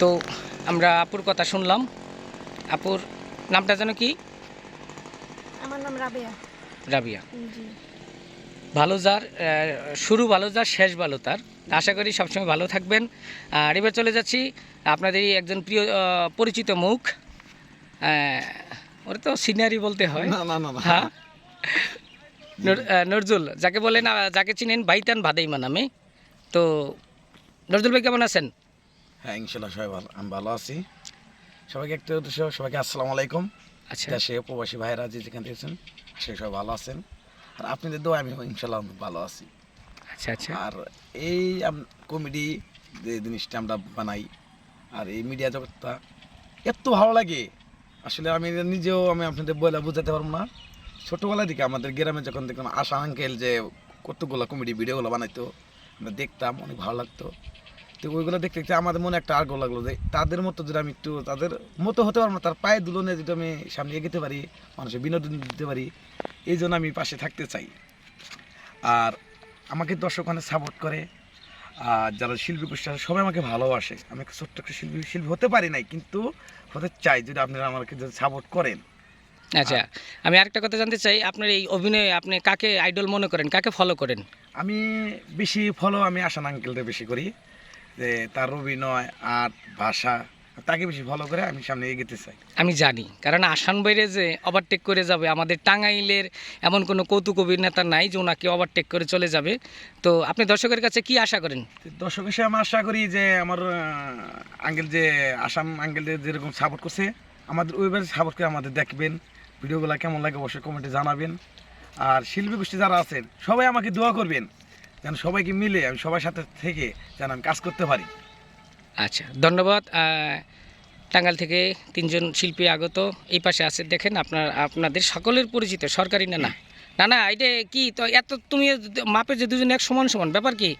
তো আমরা আপুর কথা শুনলাম। আপুর নামটা যেন কি? আমার নাম রাবেয়া। রাবিয়া। জি। ভালো যার শুরু ভালো যার শেষ ভালো তার। আশা করি সবসময় ভালো থাকবেন। আর এবার চলে যাচ্ছি আপনাদেরই একজন প্রিয় পরিচিত মুখ। ওরা তো সিনিয়রই বলতে হয়। না না না না। হ্যাঁ? নজরুল যাকে বলেন যাকে চিনেন বাইতান ভাদাইমা নামে। তো নজরুল ভাই কেমন আছেন? হ্যাঁ ইনশাল্লাহ সবাই ভালো আমি ভালো আছি। সবাইকে একটা উদ্দেশ্য সবাইকে আসসালামু আলাইকুম। আচ্ছা। দেশে প্রবাসী ভাইরা যে যেখানে দিয়েছেন সে সবাই ভালো আছেন। আর আপনাদের দোয়া আমি ইনশাল্লাহ ভালো আছি। আচ্ছা আচ্ছা। আর এই কমেডি যে জিনিসটা আমরা বানাই আর এই মিডিয়া জগৎটা এত ভালো লাগে। আসলে আমি নিজেও আমি আপনাদের বলে বোঝাতে পারব না। ছোটোবেলা থেকে আমাদের গ্রামে যখন দেখলাম আশা আঙ্কেল যে কতগুলো কমেডি ভিডিওগুলো বানাইতো আমরা দেখতাম অনেক ভালো লাগতো। তো ওইগুলো দেখতে দেখতে আমাদের মনে একটা আগ্রহ লাগল যে তাদের মতো যদি আমি একটু তাদের মতো হতে পারব তার পায়ে দুলনে যদি আমি সামনে এগোতে পারি মানুষের বিনোদন দিতে পারি এই জন্য আমি পাশে থাকতে চাই। আর আমাকে দর্শক অনেক সাপোর্ট করে আর যারা শিল্পী গোষ্ঠী আছে সবাই আমাকে ভালোবাসে। আমি একটা ছোট্ট একটা শিল্পী শিল্পী হতে পারি নাই কিন্তু হতে চাই যদি আপনারা আমাকে যদি সাপোর্ট করেন। আচ্ছা আমি আরেকটা কথা জানতে চাই আপনার এই অভিনয়ে আপনি কাকে আইডল মনে করেন কাকে ফলো করেন? আমি বেশি ফলো আমি আসান আঙ্কেলটা বেশি করি। যে তার অভিনয় আর্ট ভাষা তাকে বেশি ফলো করে আমি সামনে এগোতে চাই। আমি জানি কারণ আসান বাইরে যে ওভারটেক করে যাবে আমাদের টাঙ্গাইলের এমন কোনো কৌতুক অভিনেতা নাই যে ওনাকে ওভারটেক করে চলে যাবে। তো আপনি দর্শকের কাছে কি আশা করেন? দর্শক হিসেবে আমি আশা করি যে আমার আঙ্গেল যে আসাম আঙ্কেল যেরকম সাপোর্ট করছে আমাদের ওইভাবে সাপোর্ট করে আমাদের দেখবেন। ভিডিওগুলো কেমন লাগে অবশ্যই কমেন্টে জানাবেন। আর শিল্পী গোষ্ঠী যারা আছেন সবাই আমাকে দোয়া করবেন। যেন সবাইকে মিলে আমি সবার সাথে থেকে যেন আমি কাজ করতে পারি। আচ্ছা ধন্যবাদ। আহ, টাঙ্গাইল থেকে তিনজন শিল্পী আগত এই পাশে আছে দেখেন আপনার আপনাদের সকলের পরিচিত সরকারি না না। না না এটা কি তো এত তুমি মাপে যে দুজন এক সমান সমান ব্যাপার কি?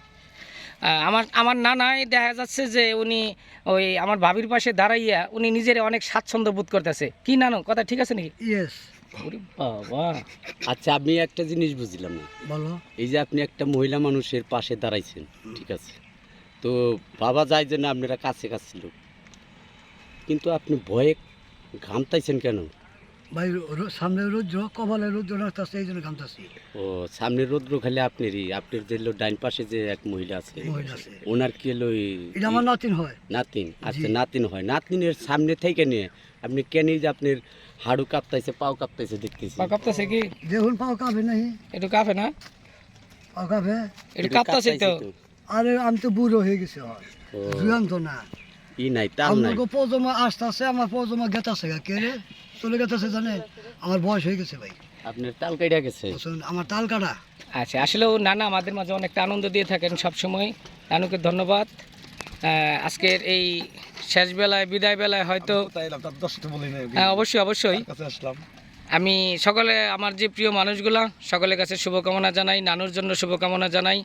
আমার আমার নানাই দেখা যাচ্ছে যে উনি ওই আমার ভাবির পাশে দাঁড়াইয়া উনি নিজের অনেক স্বাচ্ছন্দ্য বোধ করতেছে। কি নানো কথা ঠিক আছে নাকি? ইয়েস বাবা। আচ্ছা আমি একটা জিনিস বুঝলাম না। বলো। এই যে আপনি একটা মহিলা মানুষের পাশে দাঁড়াইছেন ঠিক আছে? তো বাবা যায় যে না আপনারা কাছে কাছে লোক। কিন্তু আপনি ভয়ে ঘামতাইছেন কেন? ভাই সামনে রৌদ্র কপালে রৌদ্র রাখতেছে এই জন্য কামতাছি ও সামনে রৌদ্র খালি আপনারই আপনার যে ডাইন পাশে যে এক মহিলা আছে ওনার কি হলো এটা আমার নাতিন হয়। নাতিন আচ্ছা নাতিন হয়। নাতিনের সামনে থেকে নিয়ে আপনি কেন যে আপনার হাড়ু কাঁপতাইছে পাও কাঁপতাইছে দেখতেছি। পা কাঁপতেছে কি? দেখুন পাও কাঁপে নাই একটু কাঁপে না? পাও কাঁপে? একটু কাঁপতেছে তো। আরে আমি তো বুড়ো হয়ে গেছি হয় ও, জুয়ান তো না। ই নাই তাল নাই। পজমা আসতে আসে আমার পজমা গেতাছে কে রে? চলে গেতেছে জানেন আমার বয়স হয়ে গেছে ভাই। আপনার তাল কাইটা গেছে? আমার তাল কাটা। আচ্ছা আসলেও নানা আমাদের মাঝে অনেকটা আনন্দ দিয়ে থাকেন সবসময়। নানুকে ধন্যবাদ। আজকের এই শেষ বেলায় বিদায় বেলায় হয়তো না হ্যাঁ অবশ্যই অবশ্যই। আমি সকলে আমার যে প্রিয় মানুষগুলা সকলের কাছে শুভকামনা জানাই নানুর জন্য শুভকামনা জানাই।